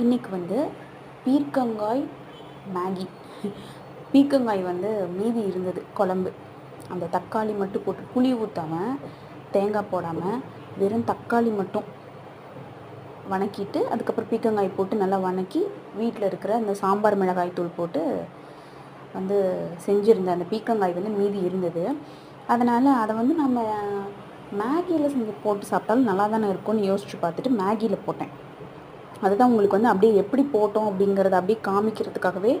இன்றைக்கி வந்து பீர்க்கங்காய் மேகி. பீர்க்கங்காய் வந்து மீதி இருந்தது குழம்பு. அந்த தக்காளி மட்டும் போட்டு புளி ஊற்றாமல் தேங்காய் போடாமல் வெறும் தக்காளி மட்டும் வணக்கிட்டு அதுக்கப்புறம் பீர்க்கங்காய் போட்டு நல்லா வணக்கி வீட்டில் இருக்கிற அந்த சாம்பார் மிளகாய் தூள் போட்டு வந்து செஞ்சுருந்தேன். அந்த பீர்க்கங்காய் வந்து மீதி இருந்தது. அதனால் அதை வந்து நம்ம மேகியில் செஞ்சு போட்டு சாப்பிட்டாலும் நல்லா தானே இருக்கும்னு யோசிச்சு பார்த்துட்டு மேகியில் போட்டேன். அதுதான் உங்களுக்கு வந்து அப்படியே எப்படி போட்டோம் அப்படிங்கிறத அப்படியே காமிக்கிறதுக்காகவே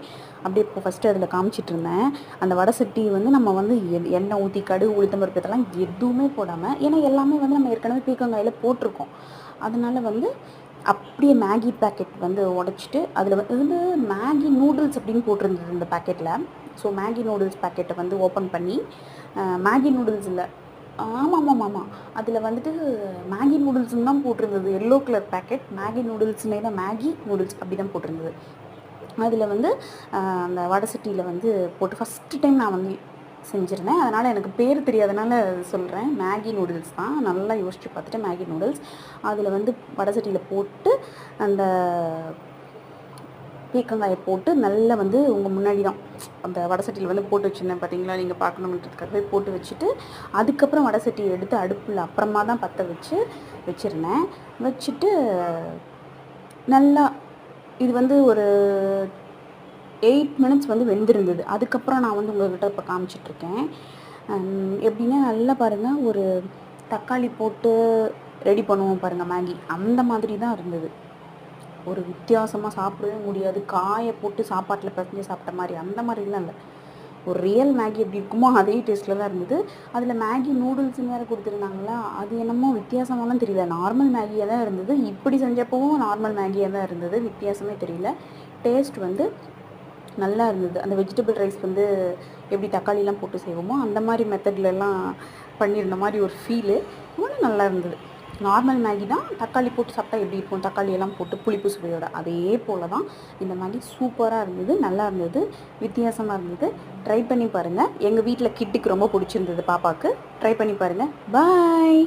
அப்படியே இப்போ ஃபஸ்ட்டு அதில் காமிச்சிட்டு இருந்தேன். அந்த வடை சட்டி வந்து நம்ம வந்து எ- எண்ணெய் ஊற்றி கடுகு உளுத்தம் பருப்பு இதெல்லாம் எதுவுமே போடாமல் ஏன்னா எல்லாமே வந்து நம்ம ஏற்கனவே பீர்க்கங்காயில் போட்டிருக்கோம். அதனால் வந்து அப்படியே மேகி பேக்கெட் வந்து உடச்சிட்டு அதில் வந்து மேகி நூடுல்ஸ் அப்படின்னு போட்டிருந்தது இந்த பேக்கெட்டில் ஸோ மேகி நூடுல்ஸ் பேக்கெட்டை வந்து ஓப்பன் பண்ணி மேகி நூடுல்ஸ் இல்லை ஆமாம் ஆமாம் ஆமாம் அதில் வந்துட்டு மேகி நூடுல்ஸ்னு தான் போட்டிருந்தது. எல்லோ கலர் பேக்கெட் மேகி நூடுல்ஸ்னே தான் மேகி நூடுல்ஸ் அப்படி தான் போட்டிருந்தது. அதில் வந்து அந்த வடை சட்டியில் வந்து போட்டு ஃபஸ்ட்டு டைம் நான் வந்து செஞ்சுருந்தேன். அதனால் எனக்கு பேர் தெரியாதனால சொல்கிறேன் மேகி நூடுல்ஸ் தான். நல்லா யோசிச்சு பார்த்துட்டு மேகி நூடுல்ஸ். அதில் வந்து வடை சட்டியில் போட்டு அந்த பீக்கங்காயை போட்டு நல்லா வந்து உங்கள் முன்னாடி தான் அந்த வடை வந்து போட்டு வச்சுருந்தேன். பார்த்தீங்களா நீங்கள் பார்க்கணுன்றதுக்காகவே போட்டு வச்சுட்டு அதுக்கப்புறம் வடை சட்டியை எடுத்து அடுப்பில் அப்புறமா தான் பற்ற வச்சு வச்சுருந்தேன். வச்சுட்டு நல்லா இது வந்து ஒரு எயிட் மினிட்ஸ் வந்து வெந்திருந்தது. அதுக்கப்புறம் நான் வந்து உங்கள்கிட்ட இப்போ காமிச்சிட்ருக்கேன். எப்படின்னா நல்லா பாருங்கள் ஒரு தக்காளி போட்டு ரெடி பண்ணுவோம் பாருங்கள் மேகி. அந்த மாதிரி தான் இருந்தது. ஒரு வித்தியாசமாக சாப்பிடவே முடியாது. காயை போட்டு சாப்பாட்டில் பிரச்சனை சாப்பிட்ட மாதிரி அந்த மாதிரிலாம் இல்லை. ஒரு ரியல் மேகி எப்படி இருக்குமோ அதே டேஸ்ட்டில் தான் இருந்தது. அதில் மேகி நூடுல்ஸ்னு வேறு கொடுத்துருந்தாங்களா அது என்னமோ வித்தியாசமாலாம் தெரியல. நார்மல் மேகியாக தான் இருந்தது. இப்படி செஞ்சப்பவும் நார்மல் மேகியாக தான் இருந்தது. வித்தியாசமே தெரியல. டேஸ்ட் வந்து நல்லா இருந்தது. அந்த வெஜிடபிள் ரைஸ் வந்து எப்படி தக்காளிலாம் போட்டு செய்வோமோ அந்த மாதிரி மெத்தட்லலாம் பண்ணியிருந்த மாதிரி ஒரு ஃபீலு இன்னும் நல்லா இருந்தது. நார்மல் மேகி தான் தக்காளி போட்டு சாப்பிட்டா எப்படி இருக்கும்? தக்காளி எல்லாம் போட்டு புளிப்பு சுவையோட அதே போல் தான் இந்த மேகி சூப்பராக இருந்தது நல்லா இருந்தது வித்தியாசமாக இருந்தது. ட்ரை பண்ணி பாருங்கள் எங்கள் வீட்டில் கிட்டுக்கு ரொம்ப பிடிச்சிருந்தது பாப்பாவுக்கு ட்ரை பண்ணி பாருங்கள் பாய்